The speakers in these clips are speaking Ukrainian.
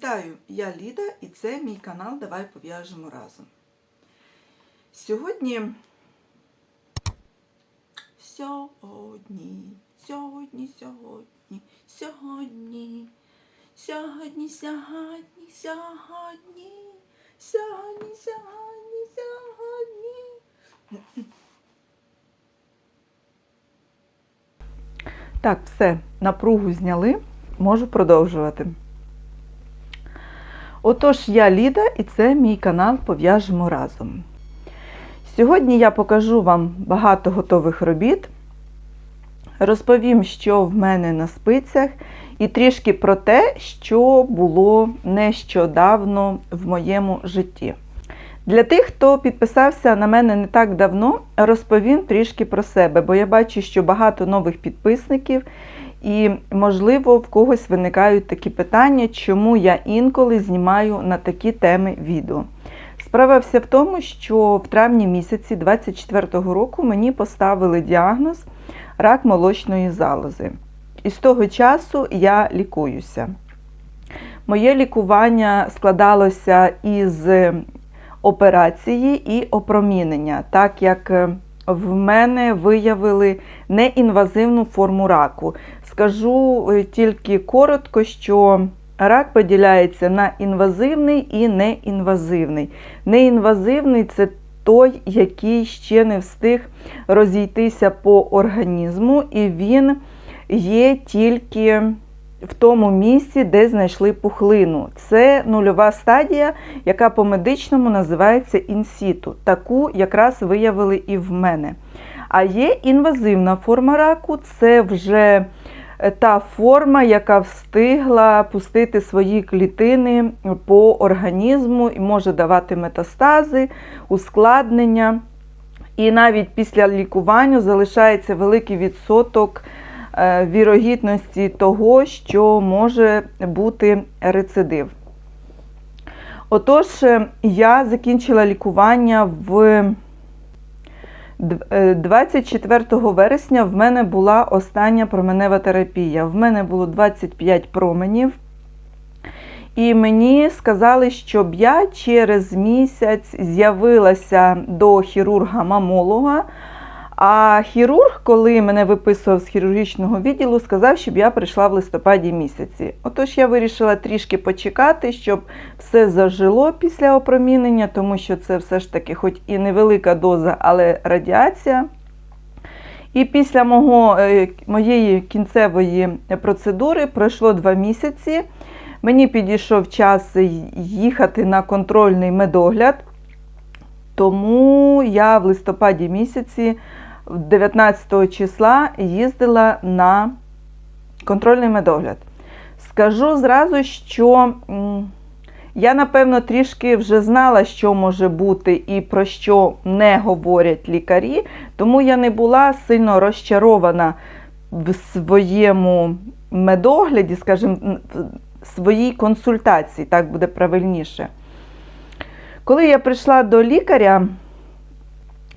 Вітаю, я Ліда і це мій канал Давай пов'яжемо разом. Сьогодні. Сьогодні, сьогодні, сьогодні, сьогодні, сьогодні, сьогодні, сьогодні, сьогодні, сьогодні, сьогодні. Так, все, напругу зняли, можу продовжувати. Отож, я Ліда і це мій канал Пов'яжемо разом. Сьогодні я покажу вам багато готових робіт, розповім, що в мене на спицях, і трішки про те, що було нещодавно в моєму житті. Для тих, хто підписався на мене не так давно, розповім трішки про себе, бо я бачу, що багато нових підписників, і, можливо, в когось виникають такі питання, чому я інколи знімаю на такі теми відео. Справа вся в тому, що в травні місяці 24-го року мені поставили діагноз рак молочної залози. І з того часу я лікуюся. Моє лікування складалося із операції і опромінення, так як е, в мене виявили неінвазивну форму раку. Скажу е, тільки коротко, що рак поділяється на інвазивний і неінвазивний. Неінвазивний це той, який ще не встиг розійтися по організму, і він є тільки в тому місці, де знайшли пухлину. Це нульова стадія, яка по медичному називається інсіту. Таку якраз виявили і в мене. А є інвазивна форма раку це вже та форма, яка встигла пустити свої клітини по організму і може давати метастази, ускладнення. І навіть після лікування залишається великий відсоток е, вірогідності того, що може бути рецидив. Отож, е, я закінчила лікування в 24 е, вересня в мене була остання променева терапія. В мене було 25 променів. І мені сказали, щоб я через місяць з'явилася до хірурга-мамолога. А хірург, коли мене виписував з хірургічного відділу, сказав, щоб я прийшла в листопаді місяці. Отож, я вирішила трішки почекати, щоб все зажило після опромінення, тому що це все ж таки, хоч і невелика доза, але радіація. І після мого, е, моєї кінцевої процедури пройшло два місяці. Мені підійшов час їхати на контрольний медогляд, тому я в листопаді місяці 19 числа їздила на контрольний медогляд. Скажу зразу, що я, напевно, трішки вже знала, що може бути і про що не говорять лікарі, тому я не була сильно розчарована в своєму медогляді, скажімо, в своїй консультації, так буде правильніше. Коли я прийшла до лікаря,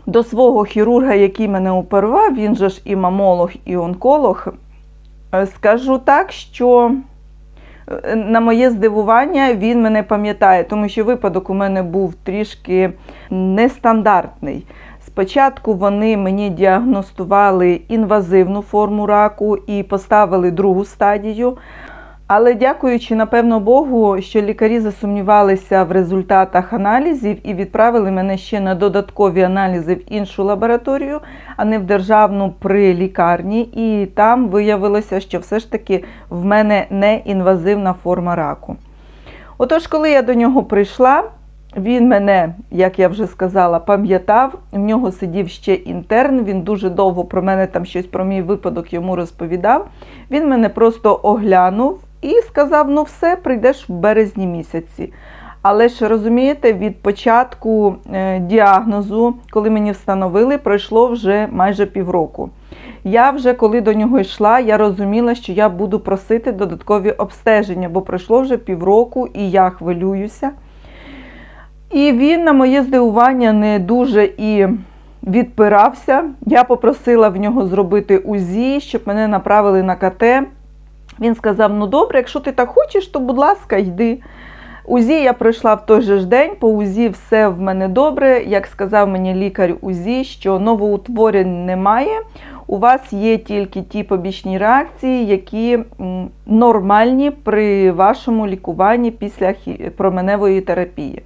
до свого хірурга, який мене оперував, він же ж і мамолог, і онколог, е, скажу так, що е, на моє здивування він мене пам'ятає, тому що випадок у мене був трішки нестандартний. Спочатку вони мені діагностували інвазивну форму раку і поставили другу стадію. Але дякуючи, напевно, Богу, що лікарі засумнівалися в результатах аналізів і відправили мене ще на додаткові аналізи в іншу лабораторію, а не в державну при лікарні. І там виявилося, що все ж таки в мене не інвазивна форма раку. Отож, коли я до нього прийшла, він мене, як я вже сказала, пам'ятав. В нього сидів ще інтерн. Він дуже довго про мене там щось про мій випадок йому розповідав. Він мене просто оглянув і сказав: ну все, прийдеш в березні місяці. Але ж розумієте, від початку е, діагнозу, коли мені встановили, пройшло вже майже півроку. Я вже коли до нього йшла, я розуміла, що я буду просити додаткові обстеження, бо пройшло вже півроку і я хвилююся. І він, на моє здивування, не дуже і відпирався. Я попросила в нього зробити УЗІ, щоб мене направили на КТ. Він сказав: ну добре, якщо ти так хочеш, то будь ласка, йди. УЗІ я пройшла в той же ж день, по УЗІ все в мене добре. Як сказав мені лікар УЗІ, що новоутворень немає. У вас є тільки ті побічні реакції, які нормальні при вашому лікуванні після променевої терапії.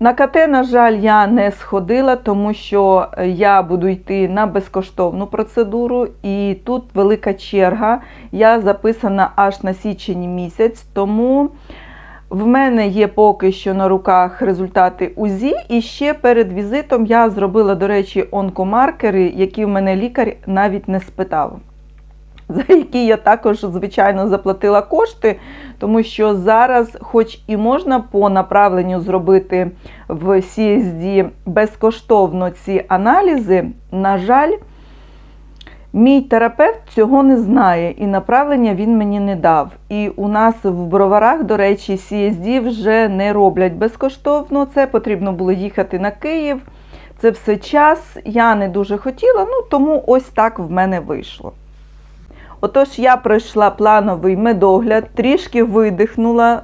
На КТ, на жаль, я не сходила, тому що я буду йти на безкоштовну процедуру, і тут велика черга. Я записана аж на січень місяць, тому в мене є поки що на руках результати УЗІ. І ще перед візитом я зробила, до речі, онкомаркери, які в мене лікар навіть не спитав. За які я також, звичайно, заплатила кошти, тому що зараз, хоч і можна по направленню зробити в CSD безкоштовно ці аналізи, на жаль, мій терапевт цього не знає, і направлення він мені не дав. І у нас в броварах, до речі, CSD вже не роблять безкоштовно. Це потрібно було їхати на Київ. Це все час. Я не дуже хотіла, ну тому ось так в мене вийшло. Отож, я пройшла плановий медогляд, трішки видихнула.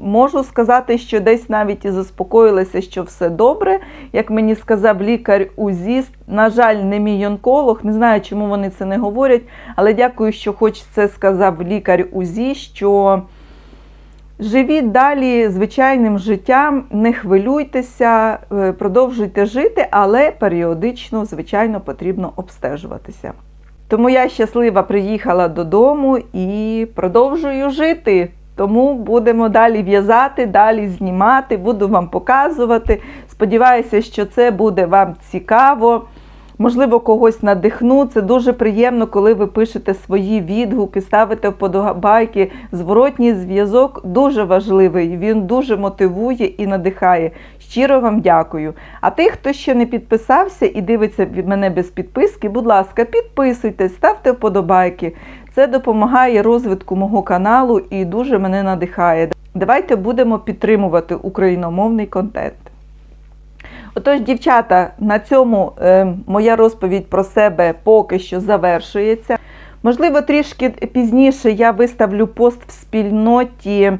Можу сказати, що десь навіть і заспокоїлася, що все добре. Як мені сказав лікар УЗІ, на жаль, не мій онколог, не знаю, чому вони це не говорять, але дякую, що хоч це сказав лікар УЗІ, що живіть далі звичайним життям, не хвилюйтеся, е, продовжуйте жити, але періодично, звичайно, потрібно обстежуватися. Тому я щаслива приїхала додому і продовжую жити. Тому будемо далі в'язати, далі знімати, буду вам показувати. Сподіваюся, що це буде вам цікаво. Можливо, когось надихну. Це дуже приємно, коли ви пишете свої відгуки, ставите вподобайки. Зворотній зв'язок дуже важливий, він дуже мотивує і надихає. Щиро вам дякую. А тих, хто ще не підписався і дивиться від мене без підписки, будь ласка, підписуйтесь, ставте вподобайки. Це допомагає розвитку мого каналу і дуже мене надихає. Давайте будемо підтримувати україномовний контент. Отож, дівчата, на цьому е, моя розповідь про себе поки що завершується. Можливо, трішки пізніше я виставлю пост в спільноті,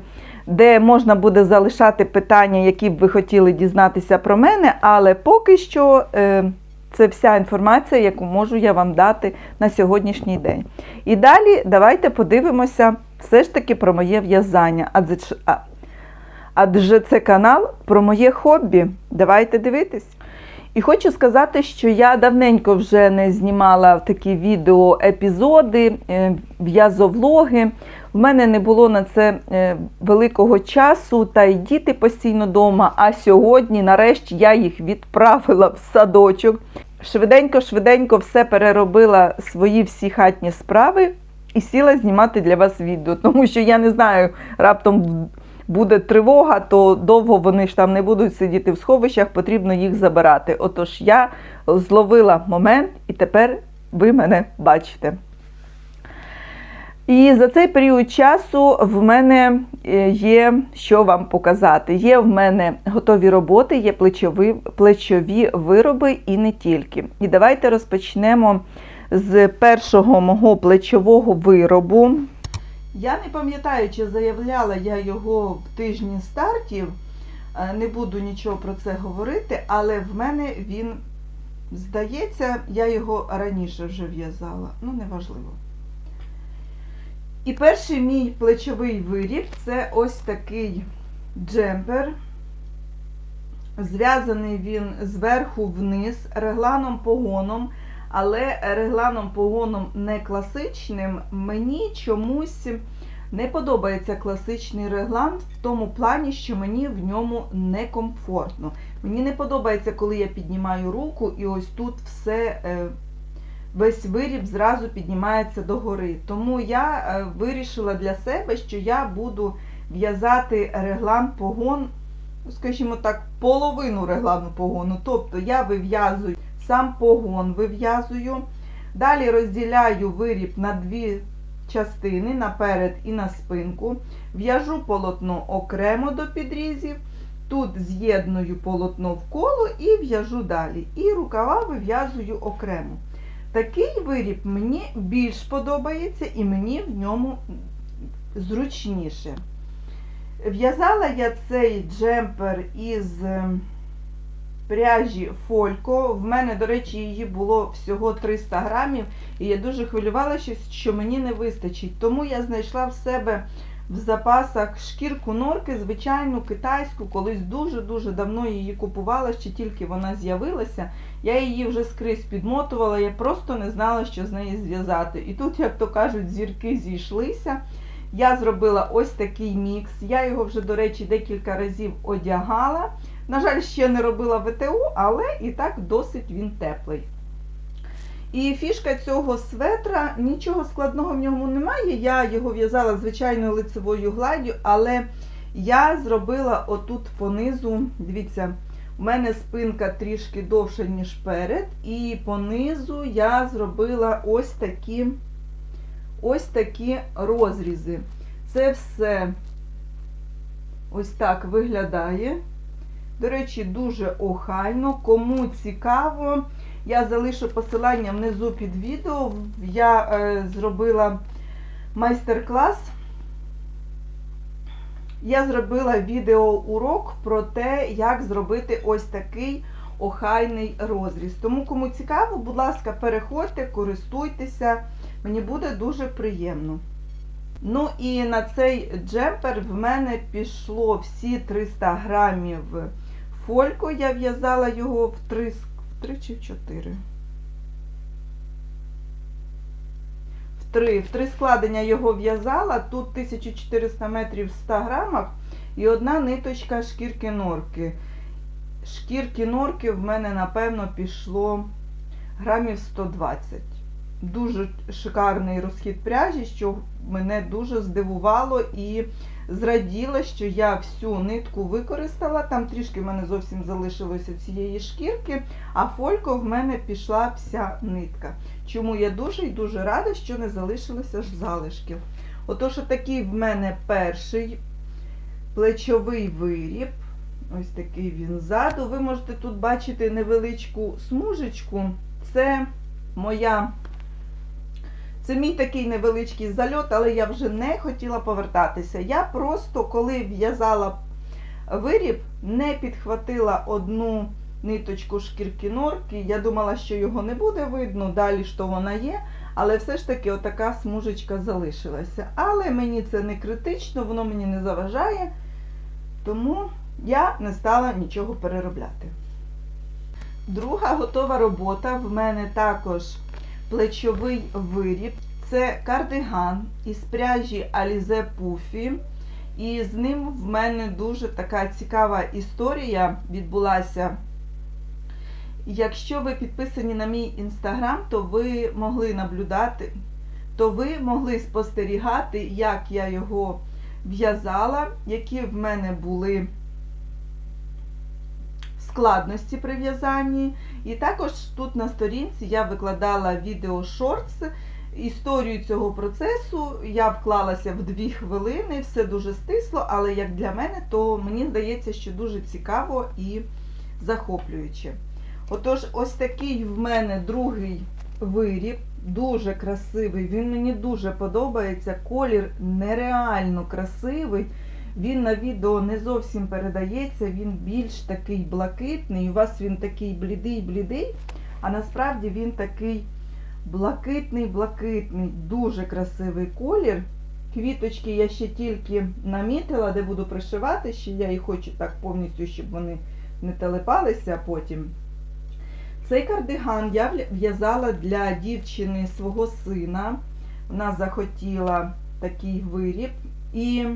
де можна буде залишати питання, які б ви хотіли дізнатися про мене, але поки що е, це вся інформація, яку можу я вам дати на сьогоднішній день. І далі давайте подивимося все ж таки про моє в'язання. Адже це канал про моє хобі. Давайте дивитись. І хочу сказати, що я давненько вже не знімала такі відео-епізоди, е, в'язовлоги. В мене не було на це е, великого часу, та й діти постійно вдома. А сьогодні, нарешті, я їх відправила в садочок. Швиденько-швиденько все переробила свої всі хатні справи і сіла знімати для вас відео. Тому що я не знаю, раптом буде тривога, то довго вони ж там не будуть сидіти в сховищах, потрібно їх забирати. Отож, я зловила момент і тепер ви мене бачите. І за цей період часу в мене е, є що вам показати. Є в мене готові роботи, є плечові, плечові вироби і не тільки. І давайте розпочнемо з першого мого плечового виробу. Я не пам'ятаю, чи заявляла я його в тижні стартів. Е, Не буду нічого про це говорити, але в мене він, здається, я його раніше вже в'язала. Ну, неважливо. І перший мій плечовий виріб це ось такий джемпер. Зв'язаний він зверху вниз регланом погоном, але регланом погоном не класичним. Мені чомусь не подобається класичний реглан в тому плані, що мені в ньому некомфортно. Мені не подобається, коли я піднімаю руку і ось тут все. е, Весь виріб зразу піднімається догори. Тому я е, вирішила для себе, що я буду в'язати реглан погон, скажімо так, половину реглану погону. Тобто я вив'язую сам погон, вив'язую. Далі розділяю виріб на дві частини наперед і на спинку. В'яжу полотно окремо до підрізів. Тут з'єдную полотно в коло і в'яжу далі. І рукава вив'язую окремо. такий виріб мені більш подобається і мені в ньому зручніше. В'язала я цей джемпер із е, пряжі Фолько. В мене, до речі, її було всього 300 грамів, і я дуже хвилювалася, що мені не вистачить. Тому я знайшла в себе в запасах шкірку норки, звичайну китайську, колись дуже-дуже давно її купувала, ще тільки вона з'явилася. Я її вже скрізь підмотувала, я просто не знала, що з неї зв'язати. І тут, як то кажуть, зірки зійшлися. Я зробила ось такий мікс. Я його вже, до речі, декілька разів одягала. На жаль, ще не робила ВТУ, але і так досить він теплий. І фішка цього светра, нічого складного в ньому немає. Я його в'язала звичайною лицевою гладдю, але я зробила отут понизу, дивіться, у мене спинка трішки довша, ніж перед, і понизу я зробила ось такі, ось такі розрізи. Це все ось так виглядає. До речі, дуже охайно. Кому цікаво, я залишу посилання внизу під відео. Я е, зробила майстер-клас. Я зробила відеоурок про те, як зробити ось такий охайний розріз. Тому, кому цікаво, будь ласка, переходьте, користуйтеся, мені буде дуже приємно. Ну і на цей джемпер в мене пішло всі 300 грамів фольку. Я в'язала його в 3, в 3 чи в 4. В 3. В 3 складення його в'язала. Тут 1400 метрів в 100 грамах і одна ниточка шкірки норки. Шкірки норки в мене, напевно, пішло грамів 120. Дуже шикарний розхід пряжі, що мене дуже здивувало і зраділа, що я всю нитку використала. Там трішки в мене зовсім залишилося цієї шкірки, а фолько в мене пішла вся нитка. Чому я дуже і дуже рада, що не залишилося ж залишків. Отож, такий в мене перший плечовий виріб. Ось такий він ззаду. Ви можете тут бачити невеличку смужечку. Це моя. Це мій такий невеличкий зальот, але я вже не хотіла повертатися. Я просто, коли в'язала виріб, не підхватила одну ниточку шкірки норки. Я думала, що його не буде видно, далі що вона є. Але все ж таки отака смужечка залишилася. Але мені це не критично, воно мені не заважає, тому я не стала нічого переробляти. Друга готова робота в мене також плечовий виріб. Це кардиган із пряжі Alize Puffy. І з ним в мене дуже така цікава історія відбулася. Якщо ви підписані на мій інстаграм, то ви могли наблюдати, то ви могли спостерігати, як я його в'язала, які в мене були складності при в'язанні. І також тут на сторінці я викладала відео шортс. Історію цього процесу я вклалася в дві хвилини, все дуже стисло, але як для мене, то мені здається, що дуже цікаво і захоплююче. Отож, ось такий в мене другий виріб, дуже красивий, він мені дуже подобається. Колір нереально красивий. Він на відео не зовсім передається, він більш такий блакитний. У вас він такий блідий-блідий, а насправді він такий блакитний-блакитний, дуже красивий колір. Квіточки я ще тільки намітила, де буду пришивати, ще я їх хочу так повністю, щоб вони не телепалися потім. Цей кардиган я в'язала для дівчини свого сина. Вона захотіла такий виріб. І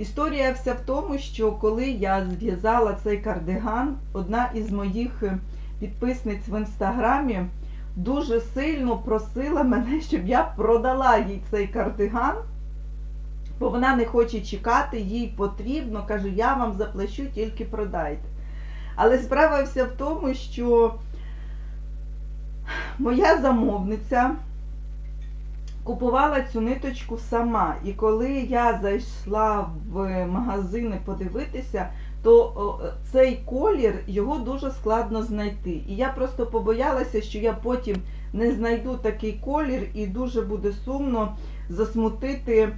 історія вся в тому, що коли я зв'язала цей кардиган, одна із моїх підписниць в інстаграмі дуже сильно просила мене, щоб я продала їй цей кардиган, бо вона не хоче чекати, їй потрібно, каже, я вам заплачу, тільки продайте. Але справа вся в тому, що моя замовниця купувала цю ниточку сама. І коли я зайшла в магазини подивитися, то цей колір його дуже складно знайти. І я просто побоялася, що я потім не знайду такий колір, і дуже буде сумно засмутити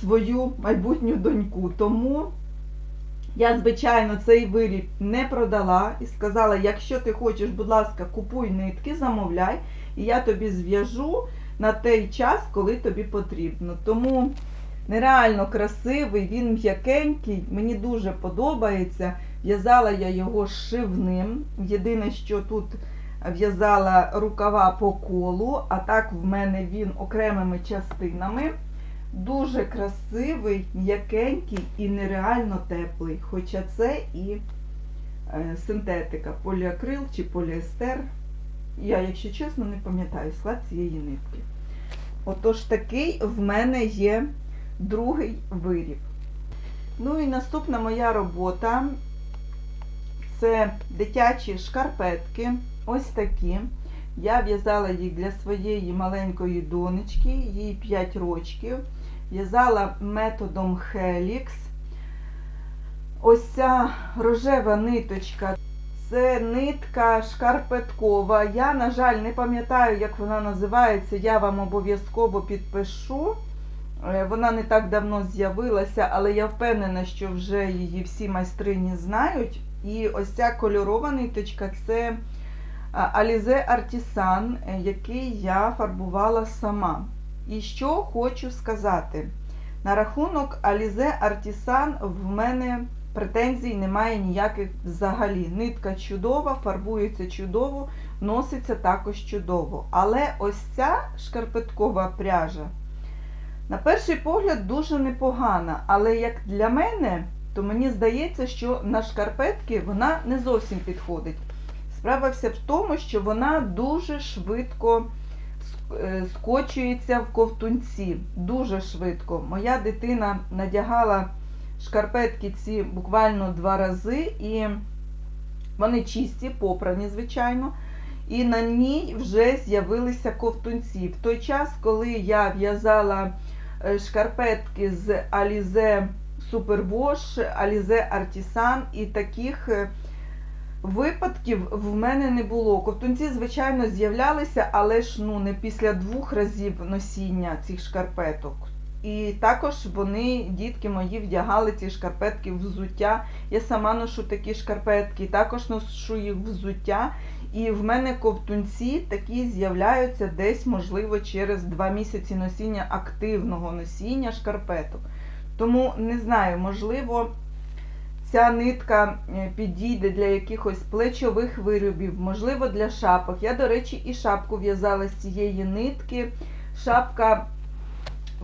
свою майбутню доньку. Тому я, звичайно, цей виріб не продала і сказала: якщо ти хочеш, будь ласка, купуй нитки, замовляй, і я тобі зв'яжу на той час, коли тобі потрібно. Тому нереально красивий, він м'якенький, мені дуже подобається. В'язала я його шивним. Єдине, що тут в'язала рукава по колу, а так в мене він окремими частинами. Дуже красивий, м'якенький і нереально теплий. Хоча це і е, синтетика, поліакрил чи поліестер. Я, якщо чесно, не пам'ятаю склад цієї нитки. Отож, такий в мене є другий виріб. Ну і наступна моя робота це дитячі шкарпетки. Ось такі. Я в'язала їх для своєї маленької донечки, їй 5 років. В'язала методом Helix. Ось ця рожева ниточка. Це нитка шкарпеткова. Я, на жаль, не пам'ятаю, як вона називається. Я вам обов'язково підпишу. Е, Вона не так давно з'явилася, але я впевнена, що вже її всі майстрині знають. І ось ця кольорова ниточка це Alize Artisan, е, який я фарбувала сама. І що хочу сказати. На рахунок Alize Artisan в мене претензій немає ніяких взагалі. Нитка чудова, фарбується чудово, носиться також чудово. Але ось ця шкарпеткова пряжа, на перший погляд, дуже непогана. Але як для мене, то мені здається, що на шкарпетки вона не зовсім підходить. Справа вся в тому, що вона дуже швидко е, скочується в ковтунці. Дуже швидко. Моя дитина надягала шкарпетки ці буквально два рази, і вони чисті, попрані, звичайно. І на ній вже з'явилися ковтунці. В той час, коли я в'язала е, шкарпетки з Alize Superwash, Alize Artisan і таких е, випадків в мене не було. Ковтунці, звичайно, з'являлися, але ж ну, не після двох разів носіння цих шкарпеток. І також вони, дітки мої, вдягали ці шкарпетки взуття. Я сама ношу такі шкарпетки, також ношу їх взуття. І в мене ковтунці такі з'являються десь, можливо, через два місяці носіння активного носіння шкарпеток. Тому не знаю, можливо, ця нитка е, підійде для якихось плечових виробів, можливо, для шапок. Я, до речі, і шапку в'язала з цієї нитки. Шапка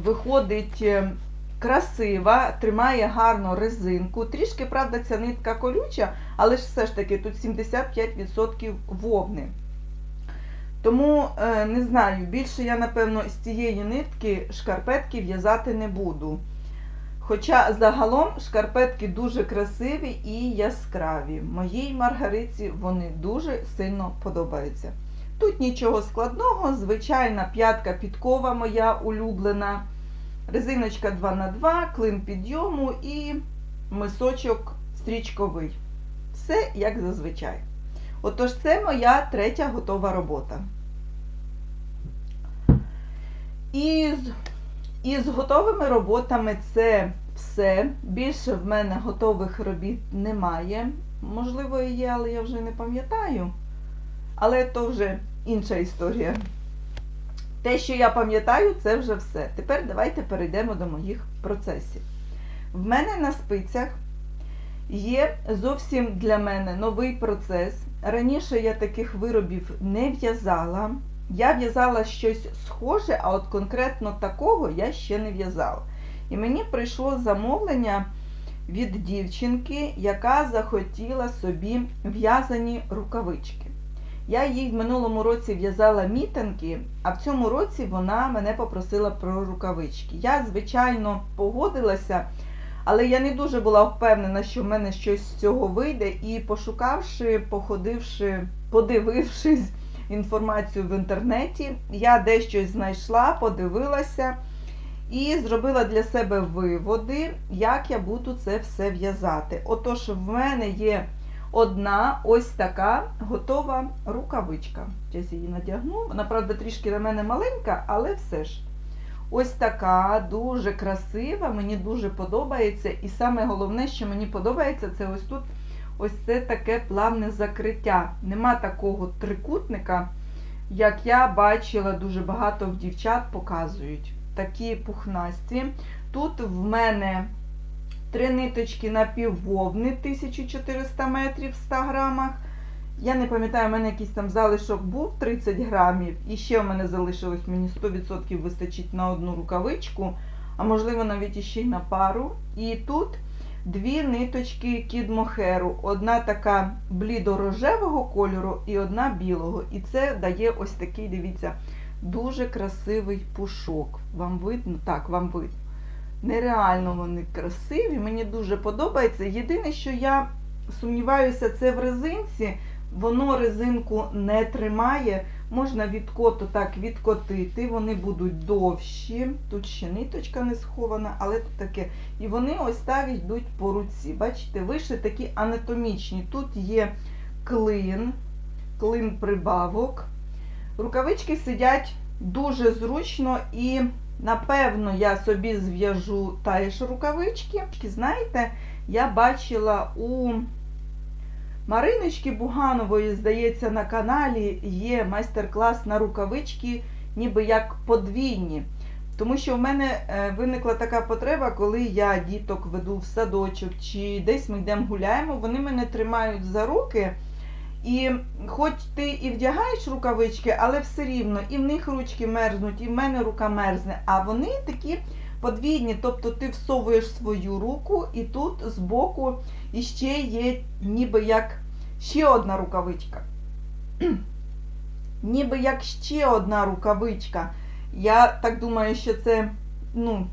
виходить е, красива, тримає гарно резинку. Трішки, правда, ця нитка колюча, але ж все ж таки тут 75% вовни. Тому, е, не знаю, більше я, напевно, з цієї нитки шкарпетки в'язати не буду. Хоча загалом шкарпетки дуже красиві і яскраві. Моїй маргариці вони дуже сильно подобаються. Тут нічого складного, звичайна п'ятка підкова моя улюблена, резиночка 2х2, клин підйому і мисочок стрічковий. Все як зазвичай. Отож, це моя третя готова робота. І з, готовими роботами це все. Більше в мене готових робіт немає. Можливо, є, але я вже не пам'ятаю. Але то вже інша історія. Те, що я пам'ятаю, це вже все. Тепер давайте перейдемо до моїх процесів. В мене на спицях є зовсім для мене новий процес. Раніше я таких виробів не в'язала. Я в'язала щось схоже, а от конкретно такого я ще не в'язала. І мені прийшло замовлення від дівчинки, яка захотіла собі в'язані рукавички. Я їй в минулому році в'язала мітинки, а в цьому році вона мене попросила про рукавички. Я, звичайно, погодилася, але я не дуже була впевнена, що в мене щось з цього вийде. І пошукавши, походивши, подивившись інформацію в інтернеті, я дещо знайшла, подивилася І зробила для себе виводи, як я буду це все в'язати. Отож, в мене є одна ось така готова рукавичка. Зараз її надягну. Вона, правда, трішки на мене маленька, але все ж. Ось така, дуже красива, мені дуже подобається. І саме головне, що мені подобається, це ось тут ось це таке плавне закриття. Нема такого трикутника, як я бачила, дуже багато в дівчат показують. Такі пухнасті. Тут в мене три ниточки напіввовни 1400 метрів в 100 грамах. Я не пам'ятаю, у мене якийсь там залишок був 30 грамів, і ще в мене залишилось, мені 100% вистачить на одну рукавичку, а можливо навіть іще й на пару. І тут дві ниточки кідмохеру. Одна така блідорожевого кольору і одна білого. І це дає ось такий, дивіться, дуже красивий пушок. Вам видно? Так, вам видно. Нереально вони красиві, мені дуже подобається. Єдине, що я сумніваюся, це в резинці. Воно резинку не тримає. Можна відкоту так відкотити, вони будуть довші. Тут ще ниточка не схована, але тут таке. І вони ось так йдуть по руці. Бачите, виши такі анатомічні. Тут є клин, клин прибавок. Рукавички сидять дуже зручно і, напевно, я собі зв'яжу теж рукавички. Знаєте, я бачила у Мариночки Буганової, здається, на каналі є майстер-клас на рукавички, ніби як подвійні. Тому що в мене е, виникла така потреба, коли я діток веду в садочок чи десь ми йдемо гуляємо, вони мене тримають за руки. І хоч ти і вдягаєш рукавички, але все рівно і в них ручки мерзнуть, і в мене рука мерзне. А вони такі подвійні, тобто ти всовуєш свою руку, і тут збоку іще є ніби як ще одна рукавичка. ніби як ще одна рукавичка. Я так думаю, що це, ну,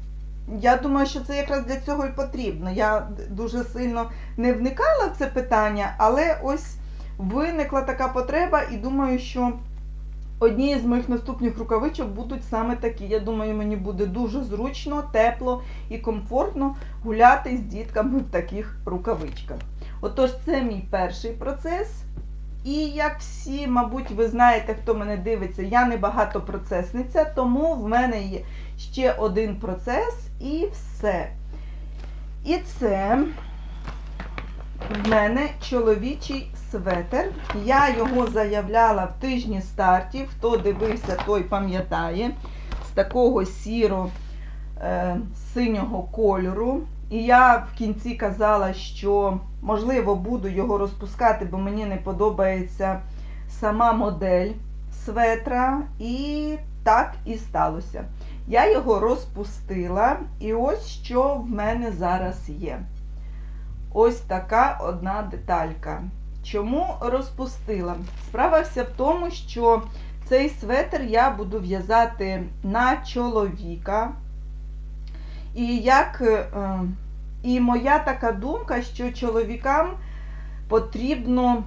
я думаю, що це якраз для цього і потрібно. Я дуже сильно не вникала в це питання, але ось виникла така потреба, і думаю, що одні з моїх наступних рукавичок будуть саме такі. Я думаю, мені буде дуже зручно, тепло і комфортно гуляти з дітками в таких рукавичках. Отож, це мій перший процес. І як всі, мабуть, ви знаєте, хто мене дивиться, я не багатопроцесниця, тому в мене є ще один процес і все. І це в мене чоловічий светер. Я його заявляла в тижні стартів. Хто дивився, той пам'ятає, з такого сіро е, кольору. І я в кінці казала, що, можливо, буду його розпускати, бо мені не подобається сама модель светра. І так і сталося. Я його розпустила, і ось що в мене зараз є. Ось така одна деталька. Чому розпустила? Справа вся в тому, що цей светр я буду в'язати на чоловіка. І як, е, і моя така думка, що чоловікам потрібно,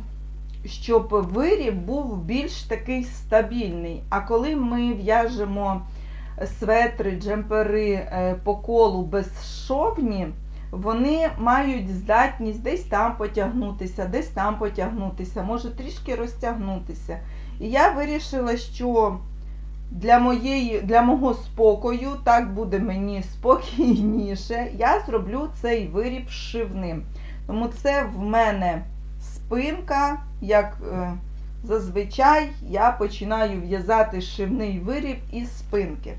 щоб виріб був більш такий стабільний. А коли ми в'яжемо светри, джемпери е, по колу безшовні, вони мають здатність десь там потягнутися, десь там потягнутися, може трішки розтягнутися. І я вирішила, що для моєї, для мого спокою, так буде мені спокійніше, я зроблю цей виріб шивним. Тому це в мене спинка, як е, зазвичай я починаю в'язати шивний виріб із спинки.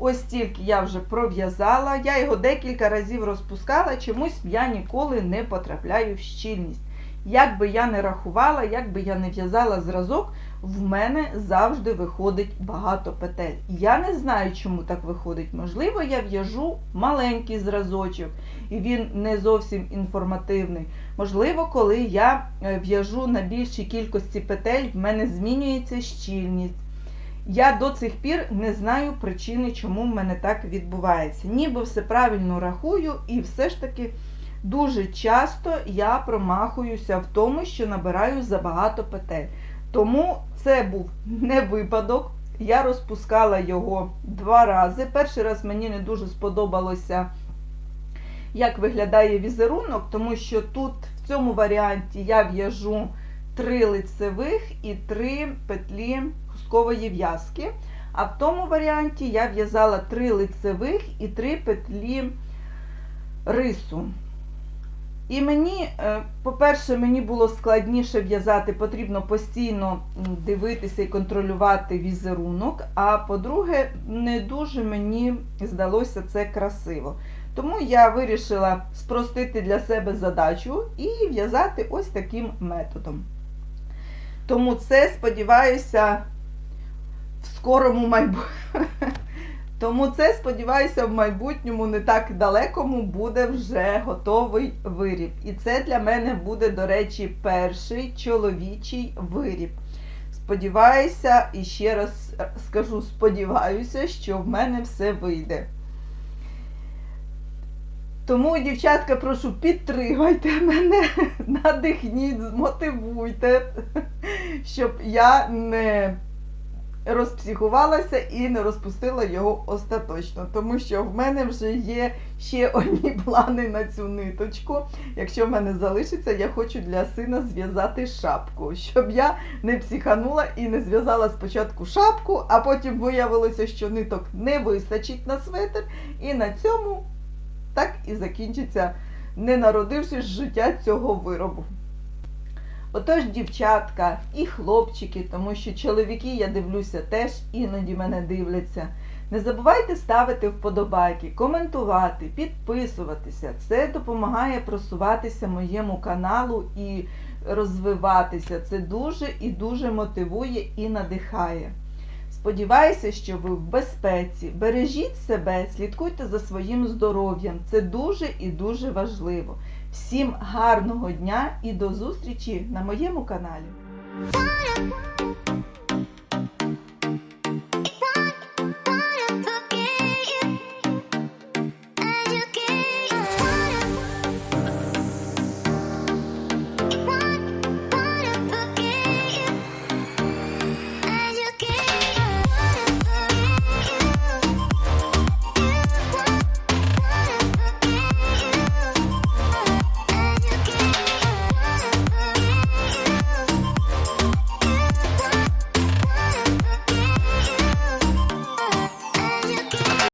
Ось тільки я вже пров'язала, я його декілька разів розпускала, чомусь я ніколи не потрапляю в щільність. Як би я не рахувала, як би я не в'язала зразок, в мене завжди виходить багато петель. Я не знаю, чому так виходить. Можливо, я в'яжу маленький зразочок, і він не зовсім інформативний. Можливо, коли я е, в'яжу на більшій кількості петель, в мене змінюється щільність. Я до цих пір не знаю причини, чому в мене так відбувається. Ніби все правильно рахую, і все ж таки дуже часто я промахуюся в тому, що набираю забагато петель. Тому це був не випадок. Я розпускала його два рази. Перший раз мені не дуже сподобалося, як виглядає візерунок, тому що тут в цьому варіанті я в'яжу три лицевих і три петлі хусткової в'язки. А в тому варіанті я в'язала три лицевих і три петлі рису. І мені, е, по-перше, мені було складніше в'язати, потрібно постійно дивитися і контролювати візерунок. А по-друге, не дуже мені здалося це красиво. Тому я вирішила спростити для себе задачу і в'язати ось таким методом. Тому це, сподіваюся, скорому майбутньому. Тому це, сподіваюся, в майбутньому не так далекому буде вже готовий виріб. І це для мене буде, до речі, перший чоловічий виріб. Сподіваюся, і ще раз скажу, сподіваюся, що в мене все вийде. Тому, дівчатка, прошу, підтримайте мене, надихніть, змотивуйте, щоб я не розпсихувалася і не розпустила його остаточно, тому що в мене вже є ще одні плани на цю ниточку. Якщо в мене залишиться, я хочу для сина зв'язати шапку, щоб я не психанула і не зв'язала спочатку шапку, а потім виявилося, що ниток не вистачить на светр, і на цьому так і закінчиться, не народившись життя цього виробу. Отож, дівчатка і хлопчики, тому що чоловіки, я дивлюся, теж іноді мене дивляться. Не забувайте ставити вподобайки, коментувати, підписуватися. Це допомагає просуватися моєму каналу і розвиватися. Це дуже і дуже мотивує і надихає. Сподіваюся, що ви в безпеці. Бережіть себе, слідкуйте за своїм здоров'ям. Це дуже і дуже важливо. Всім гарного дня і до зустрічі на моєму каналі.